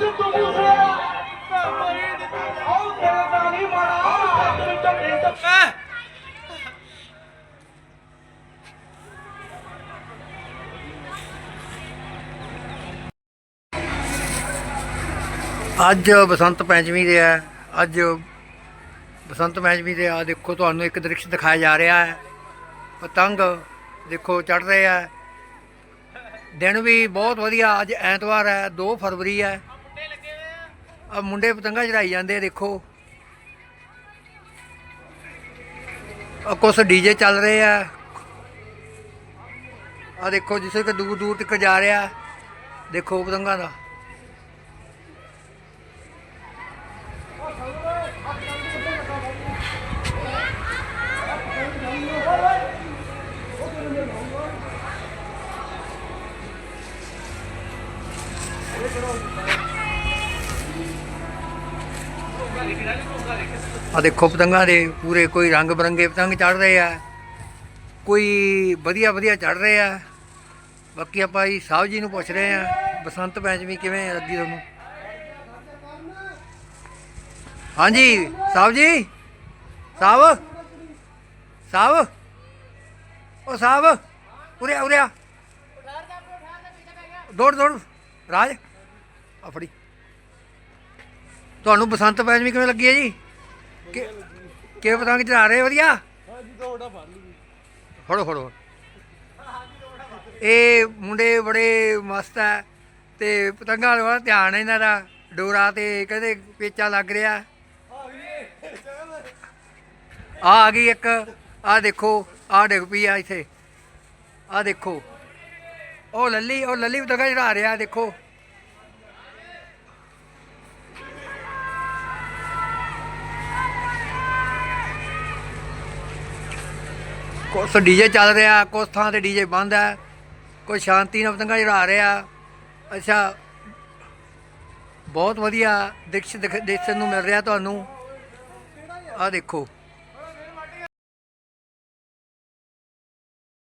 ਤੂੰ ਤੂੰ ਮੁਝੇ ਆਉ ਤੇਰਾ ਤਾਂ ਨਹੀਂ ਮਾੜਾ ਤੂੰ ਟੱਕੇ ਟੱਕੇ ਅੱਜ ਬਸੰਤ ਪੰਚਮੀ ਦੇ ਹੈ ਅੱਜ ਬਸੰਤ ਪੰਚਮੀ ਦੇ ਆ। ਦੇਖੋ, ਤੁਹਾਨੂੰ ਇੱਕ ਦ੍ਰਿਸ਼ ਦਿਖਾਇਆ ਜਾ ਰਿਹਾ ਹੈ। ਪਤੰਗ ਦੇਖੋ ਚੜ ਰਹੇ ਆ। ਦਿਨ ਵੀ ਬਹੁਤ ਵਧੀਆ। ਅੱਜ ਐਤਵਾਰ ਹੈ 2 ਫਰਵਰੀ ਹੈ। ਆ ਮੁੰਡੇ ਪਤੰਗਾਂ ਚੜਾਈ ਜਾਂਦੇ ਆ, ਦੇਖੋ। ਆ ਕੁਛ ਡੀਜੇ ਚੱਲ ਰਹੇ ਆ। ਆ ਦੇਖੋ ਜਿਸੇ ਕਿ ਦੂਰ ਦੂਰ ਤੱਕ ਜਾ ਰਿਹਾ। ਦੇਖੋ ਪਤੰਗਾਂ ਦਾ। ਆ ਦੇਖੋ ਪਤੰਗਾਂ ਦੇ ਪੂਰੇ ਕੋਈ ਰੰਗ ਬਰੰਗੇ ਪਤੰਗ ਚੜ ਰਹੇ ਆ। ਕੋਈ ਵਧੀਆ ਵਧੀਆ ਚੜ ਰਹੇ ਆ। ਬਾਕੀ ਆਪਾਂ ਜੀ ਸਾਹਿਬ ਜੀ ਨੂੰ ਪੁੱਛ ਰਹੇ ਆ ਬਸੰਤ ਪੰਚਮੀ ਕਿਵੇਂ ਲੱਗੀ ਤੁਹਾਨੂੰ? ਹਾਂਜੀ ਸਾਹਿਬ ਜੀ? ਸਾਹਿਬ? ਸਾਹਿਬ? ਉਹ ਸਾਹਿਬ ਉਰੇ ਆ, ਉਰੇ ਆ। ਦੌੜ ਦੌੜ। ਰਾਜ ਆ ਫੜੀ। ਤੁਹਾਨੂੰ ਬਸੰਤ ਪੰਚਮੀ ਕਿਵੇਂ ਲੱਗੀ ਹੈ ਜੀ? ਕਿ ਕਿ ਪਤੰਗ ਚੜਾ ਰਹੇ ਵਧੀਆ? ਫੜੋ ਫੜੋ। ਇਹ ਮੁੰਡੇ ਬੜੇ ਮਸਤ ਹੈ ਤੇ ਪਤੰਗਾਂ ਵਾਲਾ ਧਿਆਨ ਹੈ ਇਹਨਾਂ ਦਾ। ਡੋਰਾ ਤੇ ਕਹਿੰਦੇ ਪੇਚਾ ਲੱਗ ਰਿਹਾ। ਆ ਆ ਗਈ ਇੱਕ ਆ ਦੇਖੋ ਆ ਡਿੱਗ ਪਈ ਆ ਇੱਥੇ। ਆ ਦੇਖੋ। ਉਹ ਲੱਲੀ ਉਹ ਲੱਲੀ ਪਤੰਗਾ ਚੜਾ ਰਿਹਾ ਦੇਖੋ। ਕੁਛ ਡੀਜੇ ਚੱਲ ਰਿਹਾ, ਕੁਛ ਥਾਂ ਤੇ ਡੀਜੇ ਬੰਦ ਹੈ ਕੋਈ ਸ਼ਾਂਤੀ ਨਾਲ ਪਤੰਗਾ ਚੜਾ ਰਿਹਾ। ਅੱਛਾ, ਬਹੁਤ ਵਧੀਆ ਦਿਖਸ਼ ਦਿਖ- ਦੇਖਣ ਨੂੰ ਮਿਲ ਰਿਹਾ ਤੁਹਾਨੂੰ। ਆ ਦੇਖੋ।